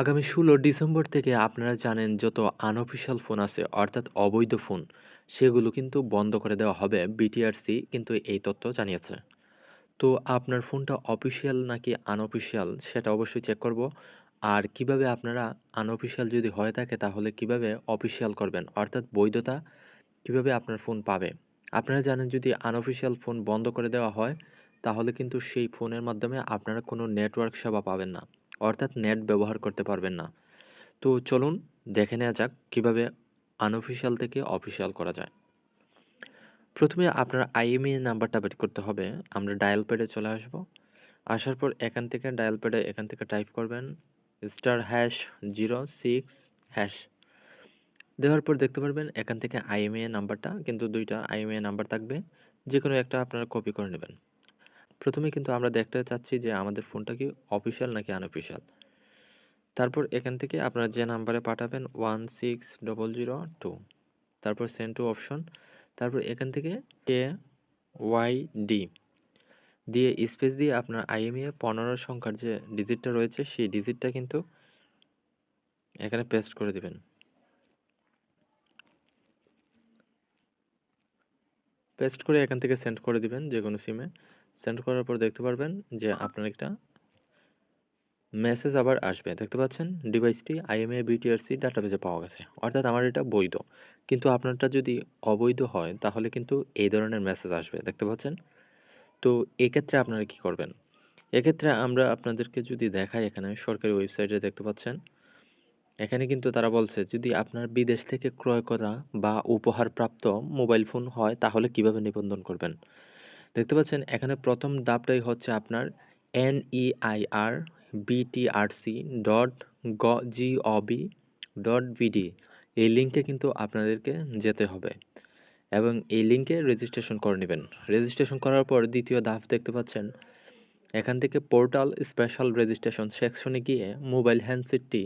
আগামী ষোলো ডিসেম্বর থেকে আপনারা জানেন যত আনঅফিসিয়াল ফোন আছে, অর্থাৎ অবৈধ ফোন সেগুলো কিন্তু বন্ধ করে দেওয়া হবে বিটিআরসি কিন্তু এই তথ্য জানিয়েছে। তো আপনার ফোনটা অফিসিয়াল নাকি আনঅফিসিয়াল সেটা অবশ্যই চেক করব। আর কীভাবে আপনারা আনঅফিসিয়াল যদি হয়ে থাকে, তাহলে কীভাবে অফিসিয়াল করবেন, অর্থাৎ বৈধতা কীভাবে আপনার ফোন পাবে? আপনারা জানেন যদি আনঅফিসিয়াল ফোন বন্ধ করে দেওয়া হয়, তাহলে কিন্তু সেই ফোনের মাধ্যমে আপনারা কোনো নেটওয়ার্ক সেবা পাবেন না। অর্থাৎ নেট ব্যবহার করতে পারবেন না। তো চলুন দেখে নেওয়া যাক কীভাবে আনঅফিসিয়াল থেকে অফিসিয়াল করা যায়। প্রথমে আপনার আইএমইএ নাম্বারটা বের করতে হবে। আমরা ডায়াল প্যাডে চলে আসব। আসার পর এখান থেকে ডায়াল প্যাডে এখান থেকে টাইপ করবেন star hash zero six hash দেওয়ার পর দেখতে পারবেন এখান থেকে আইএমএ নাম্বারটা কিন্তু দুইটা আইএমএ নাম্বার থাকবে। যে কোনো একটা আপনারা কপি করে নেবেন। প্রথমে কিন্তু আমরা দেখতে চাচ্ছি যে আমাদের ফোনটা কি অফিসিয়াল নাকি আনঅফিসিয়াল? তারপর এখান থেকে আপনারা যে নাম্বারে পাঠাবেন one six double zero two তারপর সেন্ড টু অপশন তারপর এখান থেকে কে ওয়াই ডি। দিয়ে স্পেস দিয়ে আপনার আইএমইএ পনেরো সংখ্যার যে ডিজিটটা রয়েছে, সেই ডিজিটটা কিন্তু এখানে পেস্ট করে দিবেন। পেস্ট করে এখান থেকে সেন্ড করে দিবেন যে কোনো সিমে সেন্ড করার পর দেখতে পারবেন যে আপনার একটা মেসেজ আবার আসবে। দেখতে পাচ্ছেন? ডিভাইসটি আইএমএ বিটিআরসি ডাটাবেজে পাওয়া গেছে। অর্থাৎ আমার এটা বৈধ। কিন্তু আপনারটা যদি অবৈধ হয়, তাহলে কিন্তু এই ধরনের মেসেজ আসবে। দেখতে পাচ্ছেন? তো এক্ষেত্রে আপনারা কি করবেন? এক্ষেত্রে আমরা আপনাদেরকে যদি দেখাই, এখানে সরকারি ওয়েবসাইটে দেখতে পাচ্ছেন। এখানে কিন্তু তারা বলছে, যদি আপনার বিদেশ থেকে ক্রয় করা বা উপহারপ্রাপ্ত মোবাইল ফোন হয়, তাহলে কীভাবে নিবন্ধন করবেন? দেখতে পাচ্ছেন এখানে প্রথম ধাপটাই হচ্ছে আপনার এনইআইআর বিটিআরসি ডট গ জিওবি ডট বিডি এই লিঙ্কে কিন্তু আপনাদেরকে যেতে হবে এবং এই লিঙ্কে রেজিস্ট্রেশন করে নেবেন। রেজিস্ট্রেশন করার পর দ্বিতীয় ধাপ দেখতে পাচ্ছেন, এখান থেকে পোর্টাল স্পেশাল রেজিস্ট্রেশন সেকশনে গিয়ে মোবাইল হ্যান্ডসেটটি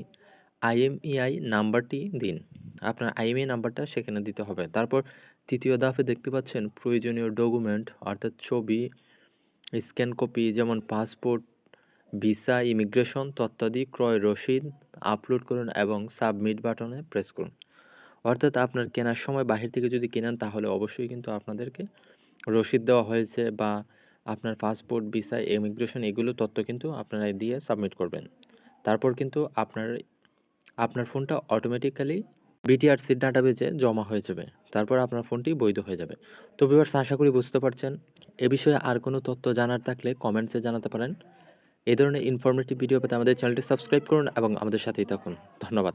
আইএমইআই নাম্বারটি দিন। আপনার আইএমইআই নাম্বারটা সেখানে দিতে হবে। তারপর তৃতীয় দাফে দেখতে পাচ্ছেন প্রয়োজনীয় ডকুমেন্ট অর্থাৎ ছবি স্ক্যান কপি যেমন পাসপোর্ট ভিসা ইমিগ্রেশন তথ্যাদি ক্রয় রসিদ আপলোড করুন এবং সাবমিট বাটনে প্রেস করুন। অর্থাৎ আপনার কেনার সময় বাহির থেকে যদি কেনেন তাহলে অবশ্যই কিন্তু আপনাদেরকে রসিদ দেওয়া হয়েছে বা আপনার পাসপোর্ট ভিসা ইমিগ্রেশন এগুলো তথ্য কিন্তু আপনারা দিয়ে সাবমিট করবেন। তারপর কিন্তু আপনার আপনার ফোনটা অটোমেটিক্যালি বিটিআরসির ডাটাবেজে জমা হয়ে যাবে। তারপর আপনার ফোনটি বৈধ হয়ে যাবে। তো ভিউয়ার্স আশা করি বুঝতে পারছেন। এ বিষয়ে আর কোনো তথ্য জানার থাকলে কমেন্টসে জানাতে পারেন। এই ধরনের ইনফরমেটিভ ভিডিও পেতে আমাদের চ্যানেলটি সাবস্ক্রাইব করুন এবং আমাদের সাথেই থাকুন। ধন্যবাদ।